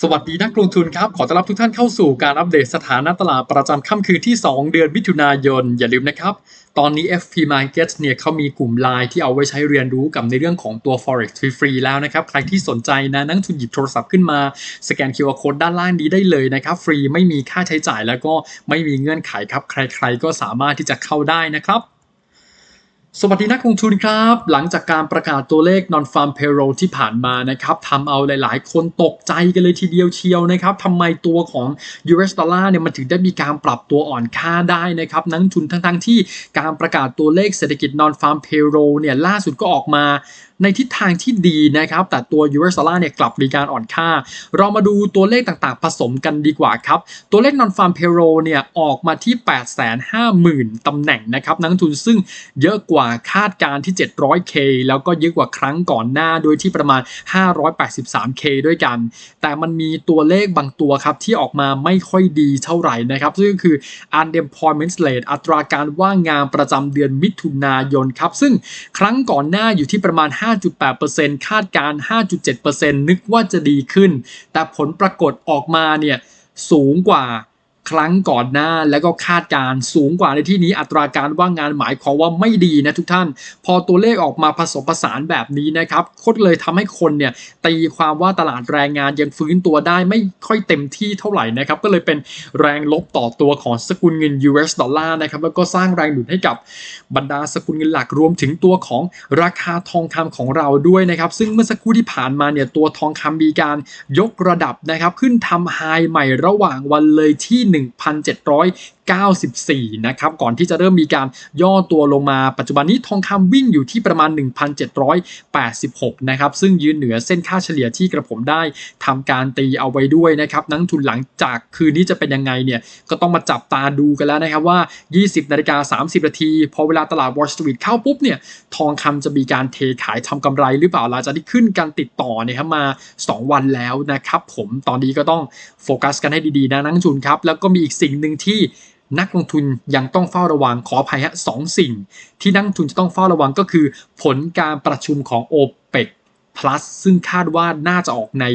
สวัสดีนักลงทุนครับ ขอต้อนรับทุกท่านเข้าสู่การอัปเดตสถานะตลาดประจำค่ำคืนที่ 2 เดือนมิถุนายน อย่าลืมนะครับ ตอนนี้ FP Markets เนี่ยเขามีกลุ่มไลน์ที่เอาไว้ใช้เรียนรู้กับในเรื่องของตัว Forex ฟรีๆแล้วนะครับ ใครที่สนใจนะนักลงทุนหยิบโทรศัพท์ขึ้นมา สแกน QR Code ด้านล่างนี้ได้เลยนะครับ ฟรีไม่มีค่าใช้จ่ายแล้วก็ไม่มีเงื่อนไขครับ ใครๆก็สามารถที่จะเข้าได้นะครับ สวัสดีนักลงทุนครับ หลังจากการประกาศตัวเลข non farm payroll ที่ผ่านมานะครับทำเอาหลายๆ คนตกใจกันเลยทีเดียวเชียวนะครับทำไมตัวของ US ดอลลาร์เนี่ยมันถึงได้มีการปรับตัวอ่อนค่าได้นะครับนักลงทุนทั้งๆที่การประกาศตัวเลขเศรษฐกิจ non farm payroll เนี่ยล่าสุดก็ออกมาในทิศทางที่ดีนะครับ แต่ตัว US ดอลลาร์เนี่ยกลับมีการอ่อนค่า เรามาดูตัวเลขต่างๆ ผสมกันดีกว่าครับ ตัวเลข non farm payroll เนี่ยออกมาที่ 850,000 ตำแหน่งนะครับนักทุนซึ่งเยอะกว่าคาดการที่ 700k แล้วก็เยอะกว่าครั้งก่อนหน้าโดยที่ประมาณ 583k ด้วยกัน แต่มันมีตัวเลขบางตัวครับที่ออกมาไม่ค่อยดีเท่าไหร่นะครับ ซึ่งก็คือ unemployment rate อัตราการว่างงานประจำเดือนมิถุนายนครับ ซึ่งครั้งก่อนหน้าอยู่ที่ประมาณ5.8%คาดการณ์5.7%นึกว่าจะดีขึ้น แต่ผลปรากฏออกมาเนี่ยสูงกว่า ครั้งก่อนหน้าแล้วก็คาดการณ์สูงกว่าในที่นี้อัตราการว่างงานหมายความว่าไม่ดีนะทุกท่าน พอตัวเลขออกมาผสมผสานแบบนี้นะครับโคตรเลยทำให้คนเนี่ยตีความว่าตลาดแรงงานยังฟื้นตัวได้ไม่ค่อยเต็มที่เท่าไหร่นะครับก็เลยเป็นแรงลบต่อตัวของสกุลเงิน US ดอลลาร์นะครับแล้วก็สร้างแรงหนุนให้กับบรรดาสกุลเงินหลักรวมถึงตัวของราคาทองคำของเราด้วยนะครับซึ่งเมื่อสักครู่ที่ผ่านมาเนี่ยตัวทองคำมีการยกระดับนะครับขึ้นทำไฮใหม่ระหว่างวันเลยที่1,700 94 นะครับ ก่อนที่จะเริ่มมีการย่อตัวลงมาปัจจุบันนี้ทองคำวิ่งอยู่ที่ประมาณ 1,786 นะครับ ซึ่งยืนเหนือเส้นค่าเฉลี่ยที่กระผมได้ทำการตีเอาไว้ด้วยนะครับ นักทุนหลังจากคืนนี้จะเป็นยังไงเนี่ย ก็ต้องมาจับตาดูกันแล้วนะครับว่า 20 นาฬิกา 30 นาที พอเวลาตลาด Wall Street เข้าปุ๊บเนี่ย ทองคำจะมีการเทขายทำกำไรหรือเปล่าหลังจากที่ขึ้นการติดต่อเนี่ยครับมา 2 วันแล้วนะครับผม ตอนนี้ก็ต้องโฟกัสกันให้ดีๆนะนักทุนครับ แล้วก็มีอีกสิ่งหนึ่งที่ นักลงทุนยังต้องเฝ้าระวังขออภัยฮะสองสิ่ง ที่นักลงทุนจะต้องเฝ้าระวังก็คือ ผลการประชุมของ o p e ป plus ซึ่งคาดว่าน่าจะออกใน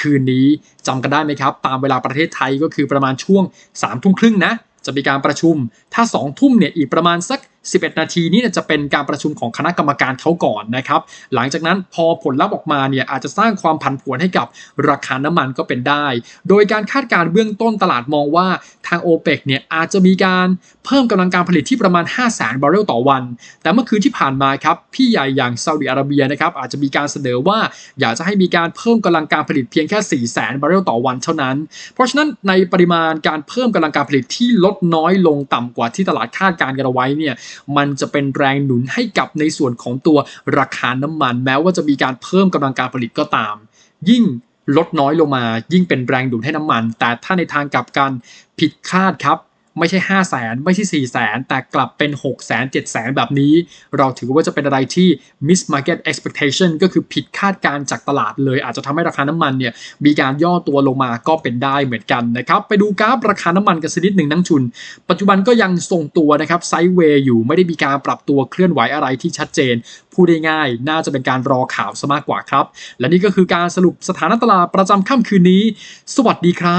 คืนนี้จำกันได้ไหมครับ ตามเวลาประเทศไทยก็คือประมาณช่วง3ามทุ่มครึ่งนะ จะมีการประชุมถ้า2ทุ่มเนี่ยอีกประมาณสัก11 นาทีนี่เนี่ยจะเป็นการประชุมของคณะกรรมการเขาก่อนนะครับ หลังจากนั้นพอผลลัพธ์ออกมาเนี่ยอาจจะสร้างความผันผวนให้กับราคาน้ำมันก็เป็นได้ โดยการคาดการณ์เบื้องต้นตลาดมองว่าทาง o p e ปเนี่ยอาจจะมีการเพิ่มกำลังการผลิตที่ประมาณ 5 0 0 0 0 0บาร์เรลต่อวัน แต่เมื่อคืนที่ผ่านมาครับพี่ใหญ่อย่างซาอุดิอาระเบียนะครับอาจจะมีการเสนอว่าอยากจะให้มีการเพิ่มกำลังการผลิตเพียงแค่4 0 0 0 0 0บาร์เรลต่อวันเท่านั้น เพราะฉะนั้นในปริมาณการเพิ่มกำลังการผลิตที่ลดน้อยลงต่ำกว่าที่ตลาดคาดการณ์กันเอาไว้เนี่ยมันจะเป็นแรงหนุนให้กับในส่วนของตัวราคาน้ำมัน แม้ว่าจะมีการเพิ่มกำลังการผลิตก็ตาม ยิ่งลดน้อยลงมา ยิ่งเป็นแรงหนุนให้น้ำมัน แต่ถ้าในทางกลับกันผิดคาดครับ ไม่ใช่5 0 0แสนไม่ใช่4 0 0แสนแต่กลับเป็น6 0แสน7 0แสนแบบนี้ เราถือว่าจะเป็นอะไรที่ miss market expectation ก็คือผิดคาดการจากตลาดเลย อาจจะทำให้ราคาน้ำมันเนี่ยมีการย่อตัวลงมาก็เป็นได้เหมือนกันนะครับไปดูกราฟราคาน้ำมันกันสักนิดหนึ่งนักทุน ปัจจุบันก็ยังทรงตัวนะครับไซด์เวย์อยู่ไม่ได้มีการปรับตัวเคลื่อนไหวอะไรที่ชัดเจนพูดได้ง่าย น่าจะเป็นการรอข่าวซะมากกว่าครับ และนี่ก็คือการสรุปสถานะตลาดประจำค่ำคืนนี้ สวัสดีครับ